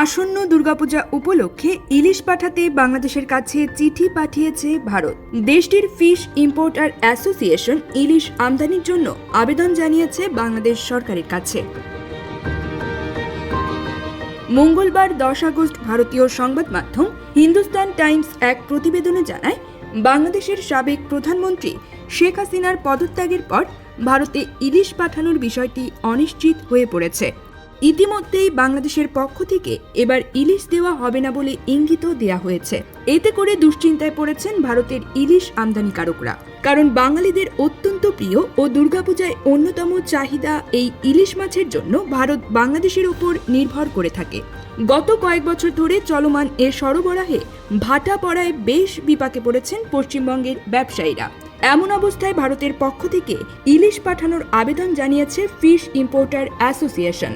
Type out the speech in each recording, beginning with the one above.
আসন্ন দুর্গাপূজা উপলক্ষে ইলিশ পাঠাতে বাংলাদেশের কাছে চিঠি পাঠিয়েছে ভারত। দেশটির ফিশ ইম্পোর্টার অ্যাসোসিয়েশন ইলিশ আমদানির জন্য আবেদন জানিয়েছে বাংলাদেশ সরকারের কাছে। মঙ্গলবার দশ আগস্ট ভারতীয় সংবাদ মাধ্যম হিন্দুস্তান টাইমস এক প্রতিবেদনে জানায়, বাংলাদেশের সাবেক প্রধানমন্ত্রী শেখ হাসিনার পদত্যাগের পর ভারতে ইলিশ পাঠানোর বিষয়টি অনিশ্চিত হয়ে পড়েছে। ইতিমধ্যেই বাংলাদেশের পক্ষ থেকে এবার ইলিশ দেওয়া হবে না বলে ইঙ্গিতও দেয়া হয়েছে। এতে করে দুশ্চিন্তায় পড়েছেন ভারতের ইলিশ আমদানিকারকরা কারণ বাঙালিদের অত্যন্ত প্রিয় ও দুর্গাপূজায় অন্যতম চাহিদা এই ইলিশ মাছের জন্য ভারত বাংলাদেশের ওপর নির্ভর করে থাকে। গত কয়েক বছর ধরে চলমান এ সরবরাহে ভাটা পড়ায় বেশ বিপাকে পড়েছেন পশ্চিমবঙ্গের ব্যবসায়ীরা। এমন অবস্থায় ভারতের পক্ষ থেকে ইলিশ পাঠানোর আবেদন জানিয়েছে ফিশ ইম্পোর্টার অ্যাসোসিয়েশন।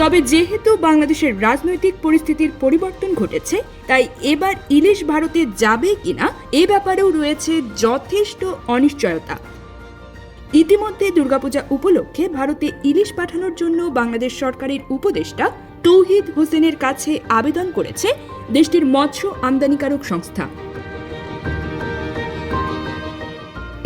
তবে যেহেতু বাংলাদেশের রাজনৈতিক পরিস্থিতির পরিবর্তন ঘটেছে, তাই এবার ইলিশ ভারতে যাবে কিনা এ ব্যাপারেও রয়েছে যথেষ্ট অনিশ্চয়তা। ইতিমধ্যে দুর্গাপূজা উপলক্ষে ভারতে ইলিশ পাঠানোর জন্য বাংলাদেশ সরকারের উপদেষ্টা তৌহিদ হোসেনের কাছে আবেদন করেছে দেশটির মৎস্য আমদানিকারক সংস্থা।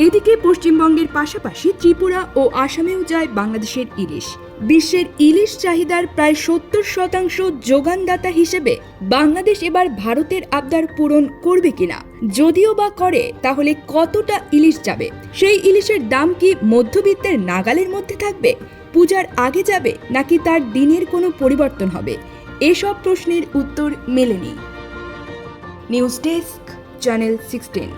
এদিকে পশ্চিমবঙ্গের পাশাপাশি ত্রিপুরা ও আসামেও যায় বাংলাদেশের ইলিশ। বিশ্বের ইলিশ চাহিদার প্রায় সত্তর শতাংশ যোগানদাতা হিসেবে বাংলাদেশ এবার ভারতের আবদার পূরণ করবে কিনা? যদিও বা করে, তাহলে কতটা ইলিশ যাবে? সেই ইলিশের দাম কি মধ্যবিত্তের নাগালের মধ্যে থাকবে? পূজার আগে যাবে নাকি তার দিনের কোনো পরিবর্তন হবে? এসব প্রশ্নের উত্তর মেলেনি। News desk, channel sixteen.